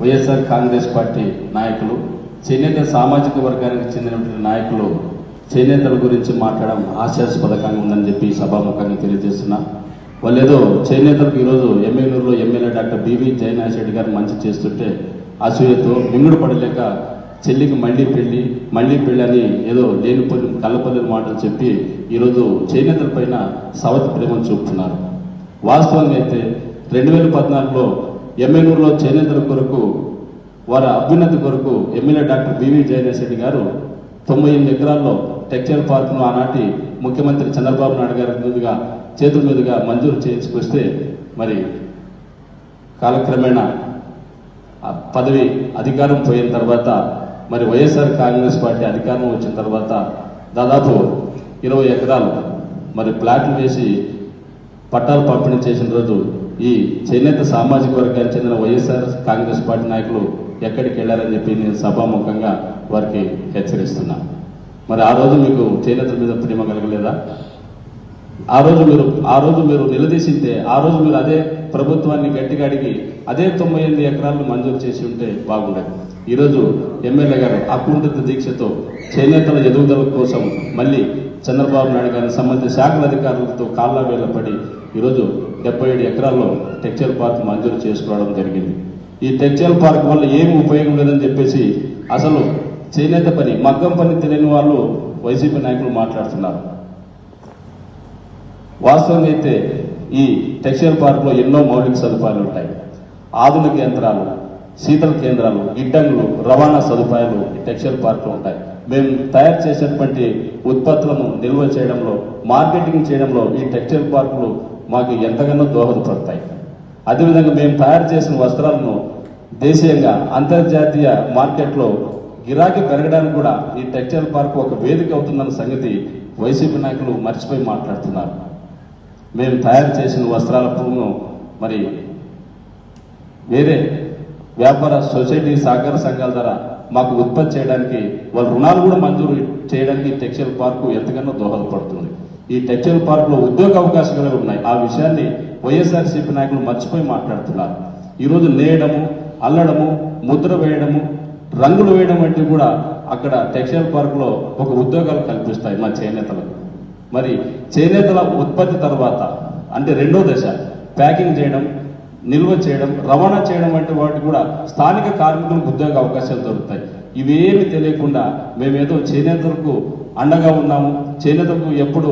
YSR Congress party నాయకులు చేనేత సామాజిక వర్గానికి చెందినటువంటి నాయకులు చేనేతల గురించి మాట్లాడడం హాస్యాస్పదకంగా ఉందని చెప్పి సభాముఖంగా తెలియజేస్తున్నా. వాళ్ళు ఏదో చేనేతలకు ఈరోజు ఎమ్మెల్యేలో MLA doctor BV Jayanath Reddy గారు మంచి చేస్తుంటే అసూయతో మింగుడు పడలేక చెల్లికి మళ్ళీ పెళ్ళి మళ్ళీ పెళ్ళి అని ఏదో లేనిపోని కళ్ళపల్లి మాటలు చెప్పి ఈరోజు చేనేతల పైన సవతి ప్రేమను చూపుతున్నారు. వాస్తవంగా అయితే రెండు వేల పద్నాలుగులో ఎమ్మెనూరులో చేనేతల కొరకు వారి అభ్యున్నతి కొరకు ఎమ్మెల్యే డాక్టర్ బివి జయదేశ్రెడ్డి గారు తొంభై ఎనిమిది ఎకరాల్లో టెక్స్టైల్ పార్క్ను ఆనాటి ముఖ్యమంత్రి చంద్రబాబు నాయుడు గారి మీదుగా చేతుల మీదుగా మంజూరు చేయించుకొస్తే మరి కాలక్రమేణా పదవి అధికారం పోయిన తర్వాత మరి వైఎస్ఆర్ కాంగ్రెస్ పార్టీ అధికారం వచ్చిన తర్వాత దాదాపు ఇరవై ఎకరాలు మరి ప్లాట్లు వేసి పట్టాలు పంపిణీ చేసిన రోజు ఈ చేనేత సామాజిక వర్గానికి చెందిన వైఎస్ఆర్ కాంగ్రెస్ పార్టీ నాయకులు ఎక్కడికి వెళ్ళారని చెప్పి నేను సభాముఖంగా వారికి హెచ్చరిస్తున్నా. మరి ఆ రోజు మీకు చేనేతల మీద ప్రేమ కలగలేదా? ఆ రోజు మీరు ఆ రోజు మీరు నిలదీసింటే ఆ రోజు మీరు అదే ప్రభుత్వాన్ని గట్టిగా అడిగి అదే తొంభై ఎనిమిది ఎకరాలను మంజూరు చేసి ఉంటే బాగుండేది. ఈరోజు ఎమ్మెల్యే గారు అకుంఠిత దీక్షతో చేనేతల ఎదుగుదల కోసం మళ్ళీ చంద్రబాబు నాయుడు గారిని సంబంధిత శాఖల అధికారులతో కాళ్ళ వేలపడి ఈరోజు డెబ్బై ఏడు ఎకరాల్లో టెక్స్టైల్ పార్క్ మంజూరు చేసుకోవడం జరిగింది. ఈ టెక్స్టైల్ పార్క్ వల్ల ఏమి ఉపయోగం లేదని చెప్పేసి అసలు చేనేత పని మగ్గం పని తెలియని వాళ్ళు వైసీపీ నాయకులు మాట్లాడుతున్నారు. వాస్తవంగా అయితే ఈ టెక్స్టైల్ పార్క్లో ఎన్నో మౌలిక సదుపాయాలు ఉంటాయి. ఆధునిక యంత్రాలు శీతల కేంద్రాలు గిడ్డంగులు రవాణా సదుపాయాలు ఈ టెక్స్టైల్ పార్క్లో ఉంటాయి. మేము తయారు చేసేటువంటి ఉత్పత్తులను నిల్వ చేయడంలో మార్కెటింగ్ చేయడంలో ఈ టెక్స్టైల్ పార్కులు మాకు ఎంతగానో దోహదపడతాయి. అదేవిధంగా మేము తయారు చేసిన వస్త్రాలను దేశీయంగా అంతర్జాతీయ మార్కెట్లో గిరాకీ పెరగడానికి కూడా ఈ టెక్స్టైల్ పార్క్ ఒక వేదిక అవుతుందన్న సంగతి వైసీపీ నాయకులు మర్చిపోయి మాట్లాడుతున్నారు. మేము తయారు చేసిన వస్త్రాల పువ్వును మరి వేరే వ్యాపార సొసైటీ సహకార సంఘాల ద్వారా మాకు ఉత్పత్తి చేయడానికి వాళ్ళ రుణాలు కూడా మంజూరు చేయడానికి టెక్స్టైల్ పార్కు ఎంతగానో దోహదపడుతుంది. ఈ టెక్చర్ పార్క్లో ఉద్యోగ అవకాశాలు ఉన్నాయి. ఆ విషయాన్ని వైఎస్ఆర్సీపీ నాయకులు మర్చిపోయి మాట్లాడుతున్నారు. ఈరోజు నేయడము అల్లడము ముద్ర వేయడము రంగులు వేయడం వంటివి కూడా అక్కడ టెక్స్టైల్ పార్కులో ఒక ఉద్యోగాలు కల్పిస్తాయి మా చేనేతలకు మరి చేనేతల ఉత్పత్తి తర్వాత అంటే రెండో దశ ప్యాకింగ్ చేయడం నిల్వ చేయడం రవాణా చేయడం వంటి వాటి కూడా స్థానిక కార్మికులకు ఉద్యోగ అవకాశాలు దొరుకుతాయి. ఇవేమి తెలియకుండా మేమేదో చేనేతలకు అండగా ఉన్నాము. చేనేతలకు ఎప్పుడు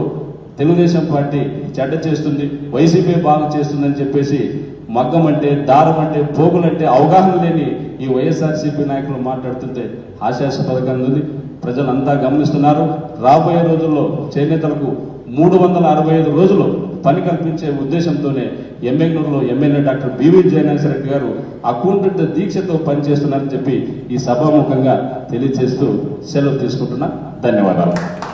తెలుగుదేశం పార్టీ చెడ్డ చేస్తుంది వైసీపీ బాగా చేస్తుందని చెప్పేసి మగ్గం అంటే దారం అంటే పోగులంటే అవగాహన లేని ఈ వైఎస్ఆర్సీపీ నాయకులు మాట్లాడుతుంటే హాస్యాస్పదంగా ఉంది. ప్రజలంతా గమనిస్తున్నారు. రాబోయే రోజుల్లో చేనేతలకు మూడు వందల అరవై ఐదు రోజులు పని కల్పించే ఉద్దేశంతోనే ఎమ్మెల్యేలో MLA doctor BV Jayanath Reddy గారు అకుంఠిత దీక్షతో పనిచేస్తున్నారని చెప్పి ఈ సభాముఖంగా తెలియజేస్తూ సెలవు తీసుకుంటున్నా. ధన్యవాదాలు.